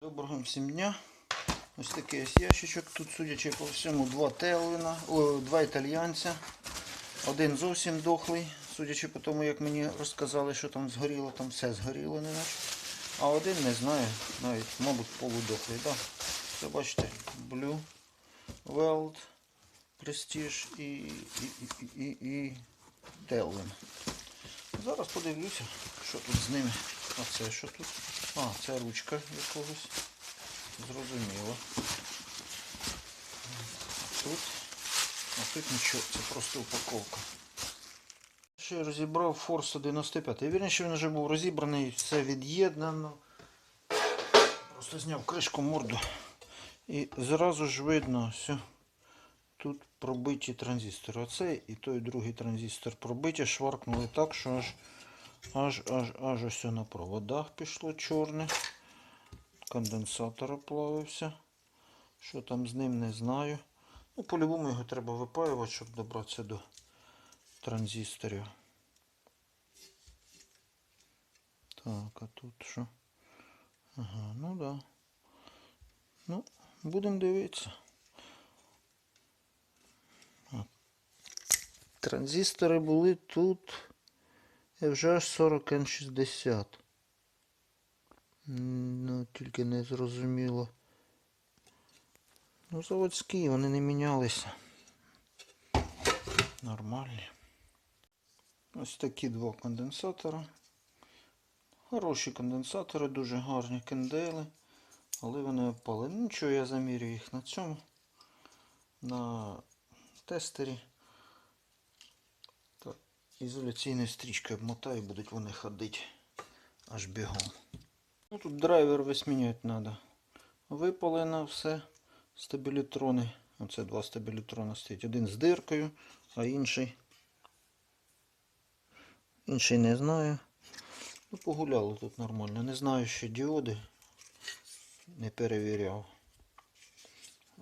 Доброго всім дня. Ось такий ось ящичок. Тут, судячи по всьому, два Телвіна, о, два італьянця. Один зовсім дохлий, судячи по тому, як мені розказали, що там згоріло, там все згоріло, не наче. А один не знаю, навіть, мабуть, полудохлий. Да. Це бачите, Blue, Weld, Prestige і, і, і, і, і Телвін. Зараз подивлюся, що тут з ними. А це що тут? А, це ручка якогось. Зрозуміло. Тут. А тут нічого, це просто упаковка. Ще я розібрав Force 195. Я вірніше він вже був розібраний, все від'єднано. Просто зняв кришку морду. І зразу ж видно, все. Тут пробиті транзистори. Оцей і той другий транзистор пробиті, шваркнули так, що аж аж аж аж ось на проводах пішло чорне. Конденсатор оплавився. Що там з ним не знаю. Ну, по-любому його треба випаювати, щоб добратися до транзисторів. Так, а тут що? Ага, ну да. Ну, будемо дивитися. Транзистори були тут FGH 40N60. Ну, тільки не зрозуміло. Ну, заводські, вони не мінялися. Нормальні. Ось такі два конденсатора. Хороші конденсатори, дуже гарні кендели. Але вони опали. Ну, нічого, я замірю їх на цьому. На тестері. Так, ізоляційною стрічкою обмотаю, будуть вони ходити аж бігом. Ну, тут драйвер весь міняти треба. Випалено все. Стабілітрони. Оце два стабілітрона стоять. Один з диркою, а інший. Інший не знаю. Ну, погуляли тут нормально. Не знаю ще діоди. Не перевіряв.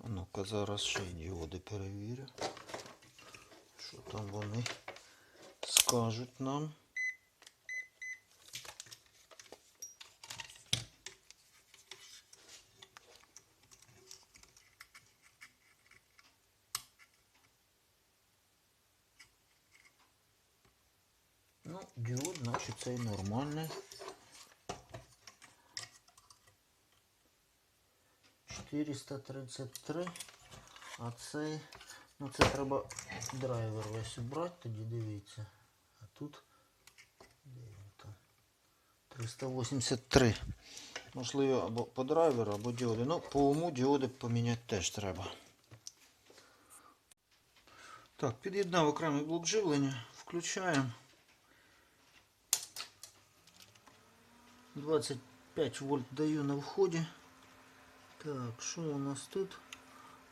Ну-ка зараз ще й діоди перевірю. Що там вони скажуть нам. Ну, діод, значить, цей нормальний. 433. А цей, ну це треба драйвер весь убрати, тоді дивіться. Тут де він там? 383. Можливо, або по драйверу, або діоди. Ну, по уму діоди поміняти теж треба. Так, під'єднав окремий блок живлення. Включаємо. 25 вольт даю на вході. Так, що у нас тут?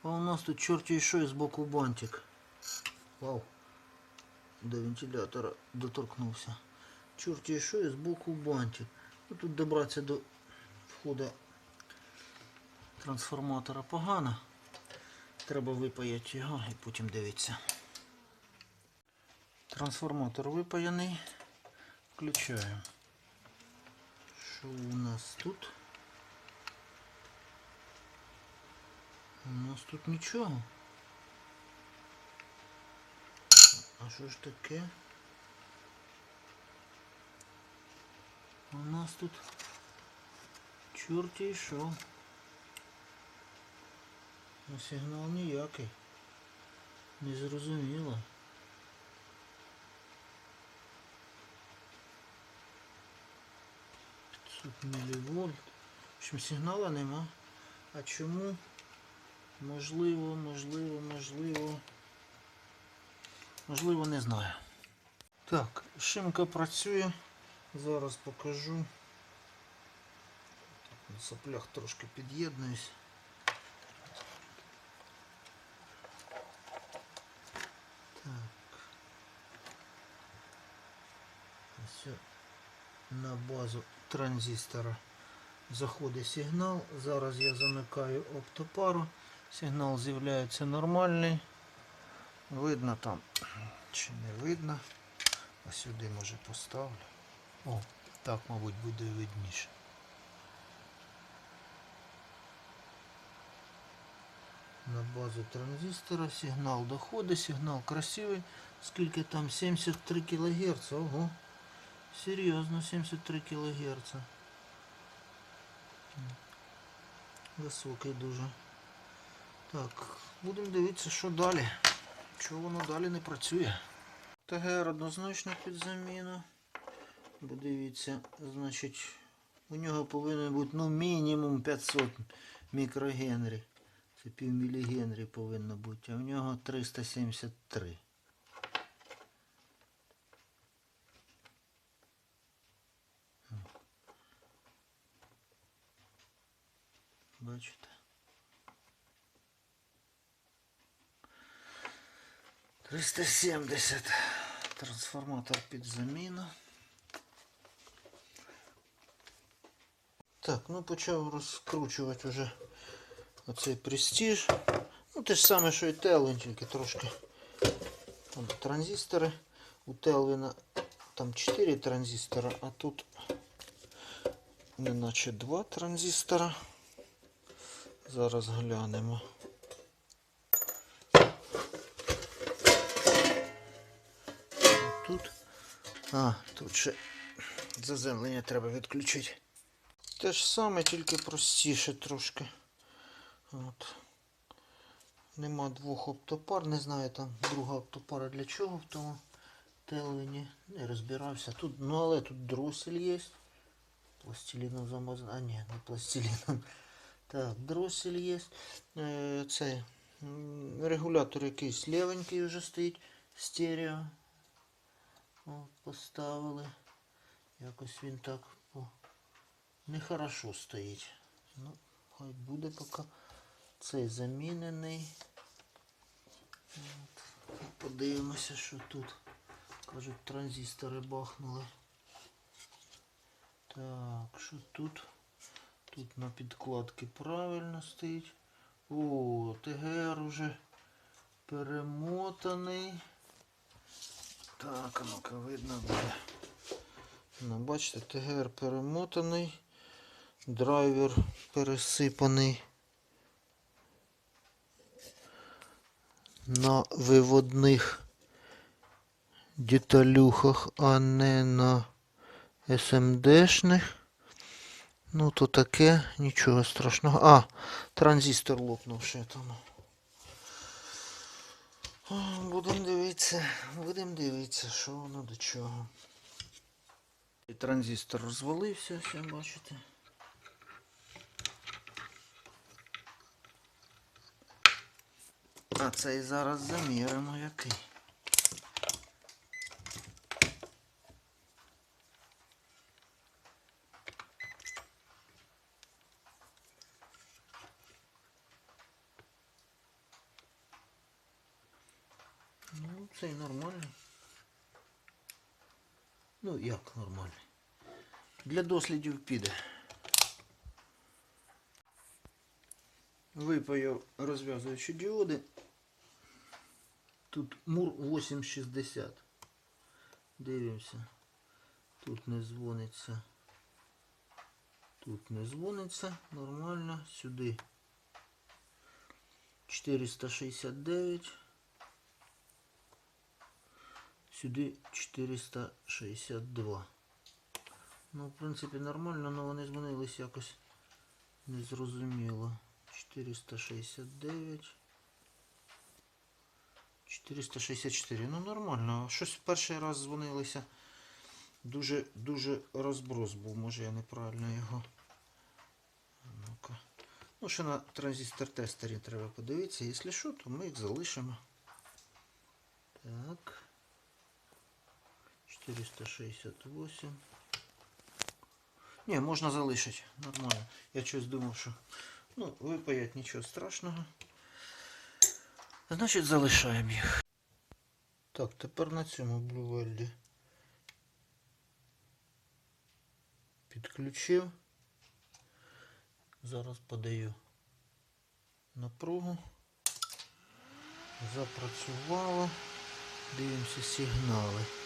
А у нас тут чорті що з боку бантик. Вау. До вентилятора доторкнувся. Чорті що і з боку бантик. Ну, тут добратися до входу трансформатора погано. Треба випаяти його і потім дивитися. Трансформатор випаяний. Включаємо. Що у нас тут? У нас тут нічого. А що ж таке? У нас тут чорті що? А сигнал ніякий. Не зрозуміло. Тут мілівольт. В общем, сигнала нема. А чому? Можливо, можливо, можливо. Можливо, не знаю. Так, шимка працює. Зараз покажу. На соплях трошки під'єднуюсь. Так. Ось на базу транзистора заходить сигнал. Зараз я замикаю оптопару. Сигнал з'являється нормальний. Видно там чи не видно. а сюди може поставлю. О, так, мабуть, буде видніше. На базу транзистора сигнал доходи, сигнал красивий. Скільки там? 73 кГц. Ого. Серйозно, 73 кГц. Високий дуже. Так, будемо дивитися, що далі. Чого воно далі не працює. ТГР однозначно під заміну. Бо дивіться, значить, у нього повинен бути ну, мінімум 500 мікрогенрі. Це півмілігенрі повинно бути, а в нього 373. Бачите? Триста сімдесят. Трансформатор під заміну. Так, ну почав розкручувати вже оцей престиж. Ну те ж саме, що і Телвін, тільки трошки там, транзистори. У Телвіна там 4 транзистора, а тут неначе 2 транзистора. Зараз глянемо. Тут. А, тут ще заземлення треба відключити. Те ж саме, тільки простіше трошки. От. Нема двох оптопар, не знаю там друга оптопара для чого в тому телевіні. Не розбирався. Тут, ну але тут дросель є. Пластиліном замазан. А ні, не пластиліном. Так, дросель є. Е, цей регулятор якийсь левенький вже стоїть. Стерео. О, поставили. Якось він так по... нехорошо стоїть. Ну, хай буде поки цей замінений. От. Подивимося, що тут. Кажуть, транзистори бахнули. Так, що тут? Тут на підкладці правильно стоїть. О, ТГР уже перемотаний. Так, ну-ка видно буде. Ну, бачите, ТГР перемотаний. Драйвер пересипаний. На виводних деталюхах, а не на СМДшних. Ну, то таке, нічого страшного. А, транзистор лопнув ще там. Будемо дивитися, будемо дивитися, що воно до чого. І транзистор розвалився, все бачите. А цей зараз заміримо який. Ну, цей нормальний. Ну, як нормальний. Для дослідів піде. Випаяв розв'язуючі діоди. Тут МУР 860. Дивимося. Тут не дзвониться. Тут не дзвониться. Нормально. Сюди 469. Сюди 462. Ну, в принципі, нормально, але вони змінились якось незрозуміло. 469. 464. Ну нормально. Щось перший раз дзвонилися. Дуже дуже розброс був. Може я неправильно його. Ну-ка. Ну, ще на транзистор тестері треба подивитися. Якщо що, то ми їх залишимо. Так. 468. Ні, можна залишити. Нормально. Я щось думав, що ну, випаять нічого страшного. Значить, залишаємо їх. Так, тепер на цьому блювельді підключив. Зараз подаю напругу. Запрацювало. Дивимося сигнали.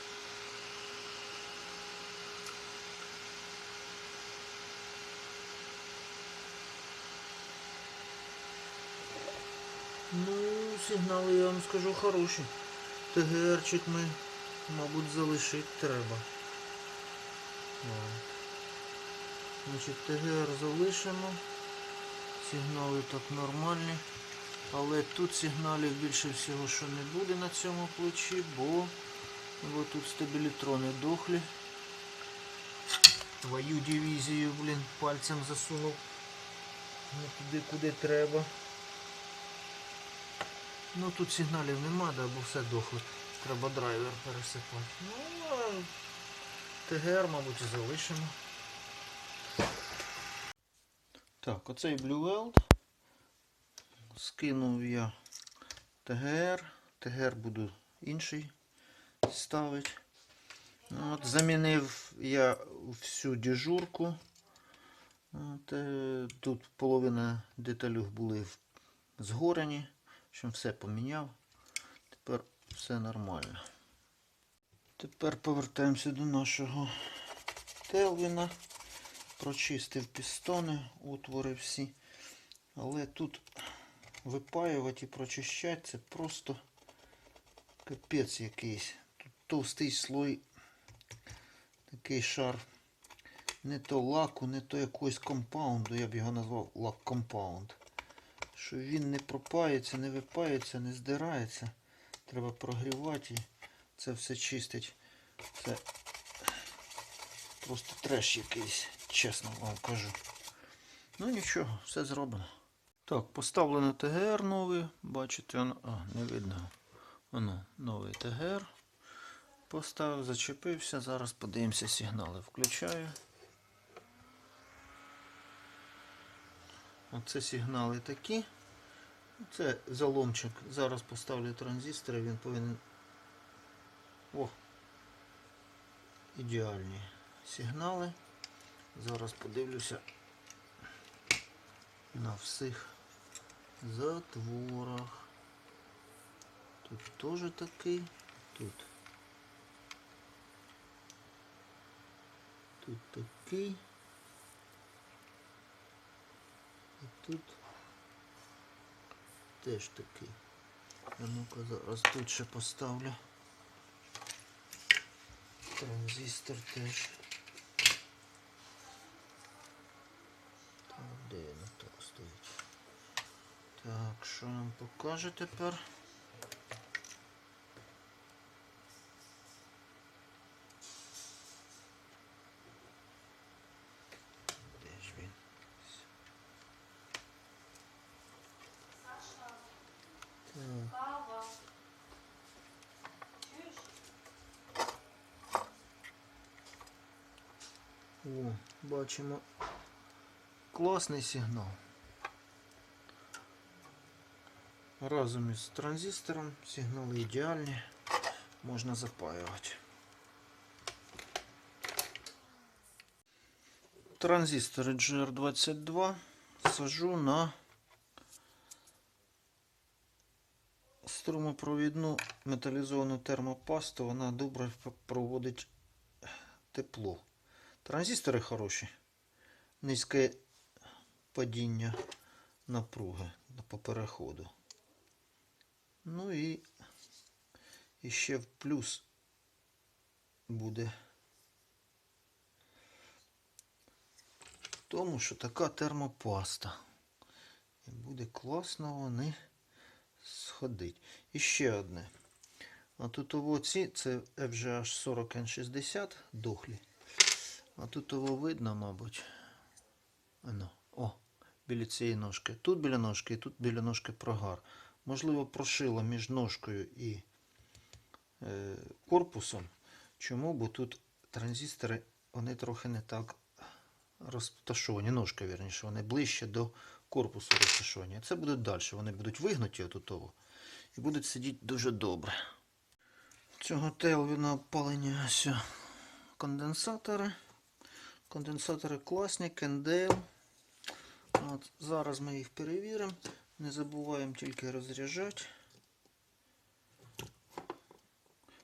Ну, сигнали, я вам скажу, хороші. ТГРчик ми, мабуть, залишити треба. Значить, ТГР залишимо. Сигнали так нормальні. Але тут сигналів більше всього, що не буде на цьому плечі, бо, бо тут стабілітрони дохлі. Твою дивізію, блін, пальцем засунув. Не туди, куди треба. Ну тут сигналів нема, да, бо все дохло. Треба драйвер пересипати. Ну, а ТГР, мабуть, і залишимо. Так, оцей Blue Weld. Скинув я ТГР. ТГР буду інший ставити. От, замінив я всю дежурку. От, е, тут половина деталюг були згорені. Общем, все поміняв. Тепер все нормально. Тепер повертаємося до нашого Телвіна. Прочистив пістони, отвори всі. Але тут випаювати і прочищати це просто капець якийсь. Тут товстий слой, такий шар. Не то лаку, не то якогось компаунду, я б його назвав лак-компаунд. Що він не пропається, не випається, не здирається. Треба прогрівати і це все чистить. Це просто треш якийсь, чесно вам кажу. Ну нічого, все зроблено. Так, поставлено ТГР новий. Бачите, воно. А, не видно. Воно, новий ТГР. Поставив, зачепився. Зараз подивимося сигнали. Включаю. Оце сигнали такі. Це заломчик. Зараз поставлю транзистори, він повинен. О! Ідеальні сигнали. Зараз подивлюся на всіх затворах. Тут теж такий. Тут. Тут такий. І тут теж такий. А ну-ка зараз тут ще поставлю. Транзистор теж. Так, де він так стоїть? Так, що нам покаже тепер? Де ж він? Так. Кава. Чуєш? О, бачимо класний сигнал. Разом із транзистором сигнали ідеальні, можна запаювати. Транзистори GR22 сажу на струмопровідну металізовану термопасту. Вона добре проводить тепло. Транзистори хороші. Низьке падіння напруги по переходу. Ну і, ще в плюс буде тому, що така термопаста. І буде класно вони сходить. І ще одне. А тут оці, це FGH 40N60 дохлі. А тут його видно, мабуть. Ано. О, біля цієї ножки. Тут біля ножки і тут біля ножки прогар. Можливо, прошило між ножкою і е, корпусом. Чому? Бо тут транзистори вони трохи не так розташовані. Ножка, вірніше, вони ближче до корпусу розташовані. Це буде далі. Вони будуть вигнуті отутово і будуть сидіти дуже добре. Цього телвіна опалення конденсатори. Конденсатори класні, Кендейл. От, зараз ми їх перевіримо. Не забуваємо тільки розряджати.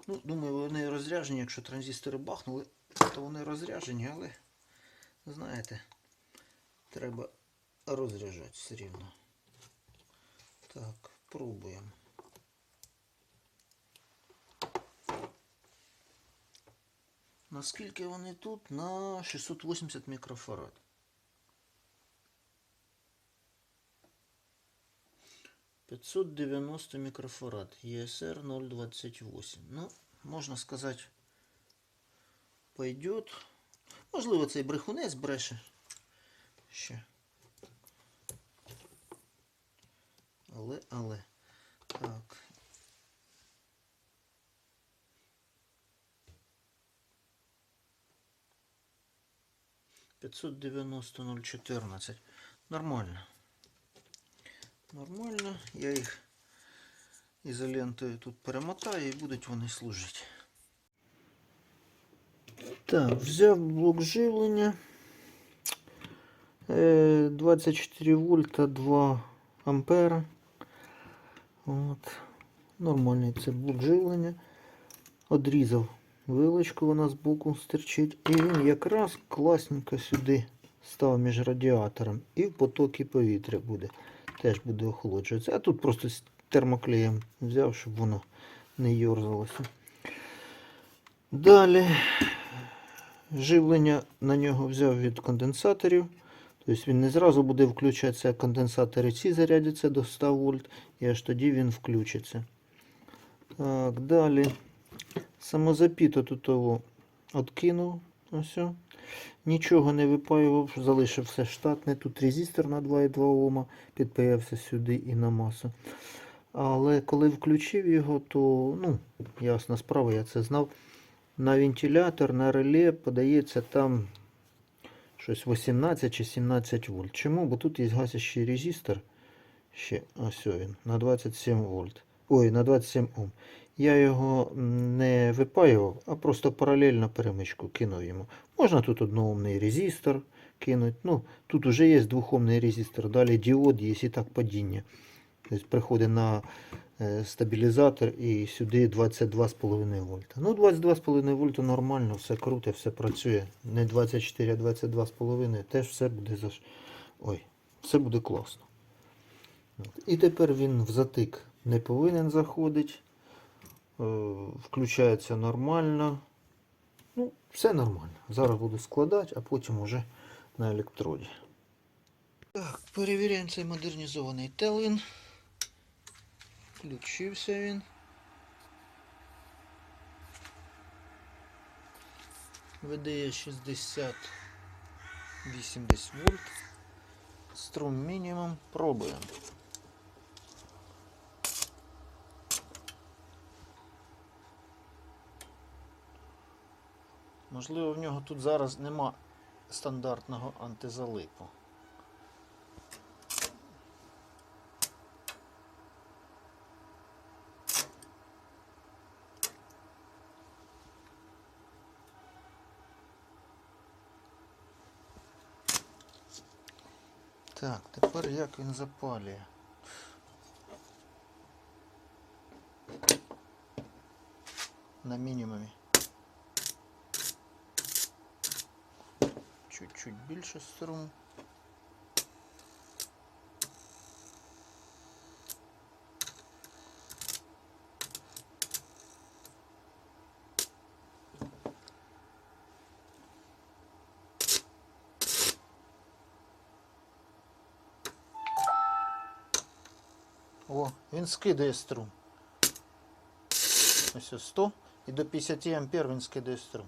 Ну, думаю, вони розряджені, якщо транзистори бахнули, то вони розряджені, але, знаєте, треба розряджати все рівно. Так, Пробуємо. Наскільки вони тут? На 680 мікрофарад. Пятьсот девяносто микрофарад. ESR 028. Ну, можна сказати, пойдет. Можливо, цей брехунець бреше. Ще. Але, але. Так. Пятьсот девяносто ноль чотирнадцять. Нормально. Нормально. Я їх ізолентою тут перемотаю і будуть вони служити. Так, взяв блок живлення. Е, 24 вольта 2 ампера. От. Нормальний це блок живлення. Одрізав вилочку, вона збоку стирчить. І він якраз класненько сюди став між радіатором. І в потоки повітря буде. Теж буде охолоджуватися. А тут просто з термоклеєм взяв, щоб воно не йорзалося. Далі живлення на нього взяв від конденсаторів. Тобто він не зразу буде включатися, а конденсатори ці зарядяться до 100 вольт, і аж тоді він включиться. Так, далі. Самозапіто тут того откинув. Ось. Нічого не випаював, залишив все штатне. Тут резистор на 2,2 Ома, підпаявся сюди і на масу. Але коли включив його, то, ну, ясна справа, я це знав. На вентилятор, на реле подається там щось 18 чи 17 вольт. Чому? Бо тут є гасящий резистор. Ще ось він на 27 вольт. Ой, на 27 Ом. Я його не випаював, а просто паралельно перемичку кинув йому. Можна тут одноомний резистор кинути. Ну, тут вже є двохомний резистор. Далі діод є і так падіння. Тобто приходить на е, стабілізатор і сюди 22,5 вольта. Ну, 22,5 вольта нормально, все круто, все працює. Не 24, а 22,5. Теж все буде заш... Ой, все буде класно. І тепер він в затик не повинен заходити. Е, Включається нормально. Ну, все нормально. Зараз буду складати, а потім уже на електроді. Так, перевіряємо цей модернізований телин. Включився він. Видає 60 80 вольт. Струм мінімум. Пробуємо. Можливо, в нього тут зараз нема стандартного антизалипу. Так, тепер як він запалює. На мінімумі. Чуть-чуть більше струм. О, він скидає струм. Ось ось 100 і до 50 ампер він скидає струм.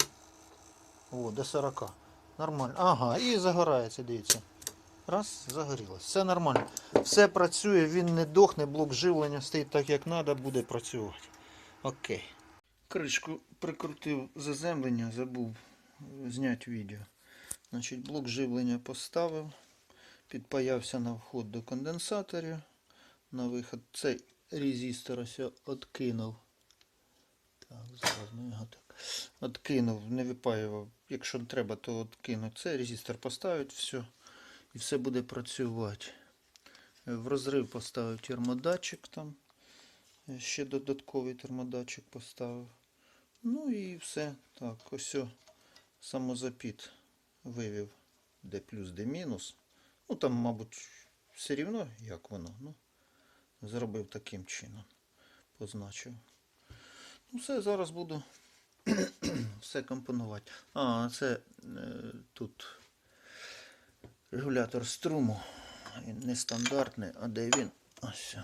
О, до 40. Нормально. Ага, і загорається, дивіться. Раз, загорілось. Все нормально. Все працює, він не дохне, блок живлення стоїть так, як треба, буде працювати. Окей. Кришку прикрутив заземлення, забув зняти відео. Значить, блок живлення поставив, підпаявся на вход до конденсаторів. На виход цей резистор ось откинув. Ми його так. Откинув, не випаював. Якщо треба, то откинуть. Це резистор поставить, все. І все буде працювати. Е, В розрив поставив термодатчик там. Е, Ще додатковий термодатчик поставив. Ну і все. Так, ось самозапіт вивів де плюс, де мінус. Ну там, мабуть, все рівно, як воно. Ну, зробив таким чином. Позначив. Ну все, зараз буду все компонувати. А, це е, тут регулятор струму. Він нестандартний, а де він? Ось.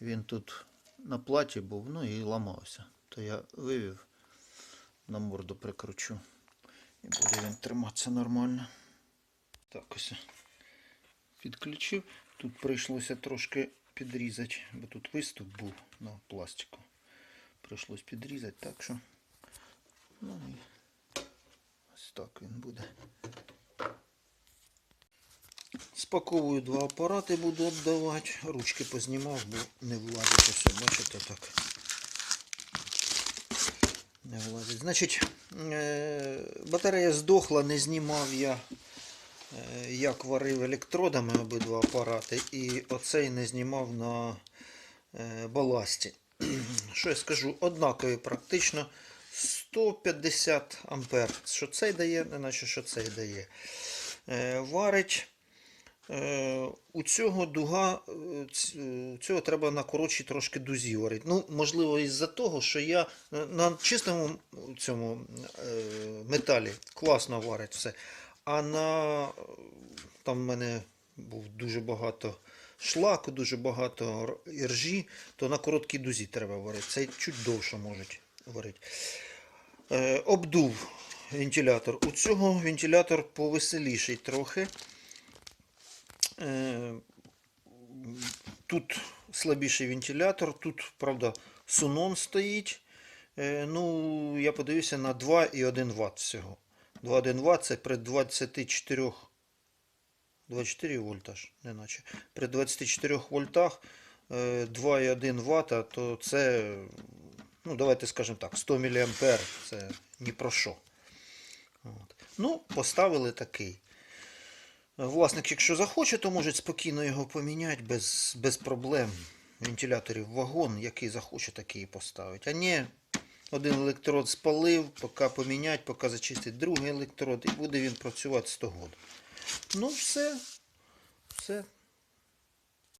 Він тут на платі був, ну і ламався. То я вивів, на морду прикручу. І буде він триматися нормально. Так ось. Підключив. Тут прийшлося трошки підрізати, бо тут виступ був на пластику. Прийшлось підрізати, так що. Ну і ось так він буде. Спаковую два апарати, буду віддавати. Ручки познімав, бо не влазить усе, бачите так. Не влазить. Значить, е, батарея здохла, не знімав я, е, як варив електродами обидва апарати, і оцей не знімав на е, баласті. Що я скажу? Однакові практично 150 ампер. Що цей дає, не наче що цей дає. Е, Варить. Е, У цього дуга, ц- е, цього треба на коротшій трошки дузі варити. Ну, можливо, із-за того, що я на- чистому цьому металі класно варить все. А на там в мене був дуже багато шлаку, дуже багато р- іржі, то на короткій дузі треба варити. Цей чуть довше можуть варити. Е, обдув вентилятор. У цього вентилятор повеселіший трохи. Е, Тут слабіший вентилятор, тут, правда, сунон стоїть. Е, Ну, я подивився на 2,1 Вт всього. 2,1 Вт це при 24 24 вольта ж, неначе. При 24 вольтах е, 2,1 Вт, то це, ну, давайте скажемо так, 100 мА. Це ні про що. От. Ну, поставили такий. Власник, якщо захоче, то може спокійно його поміняти без, без проблем. Вентиляторів вагон, який захоче, такий поставить. А не один електрод спалив, поки поміняти, поки зачистить другий електрод, і буде він працювати 100 років. Ну, все. Все.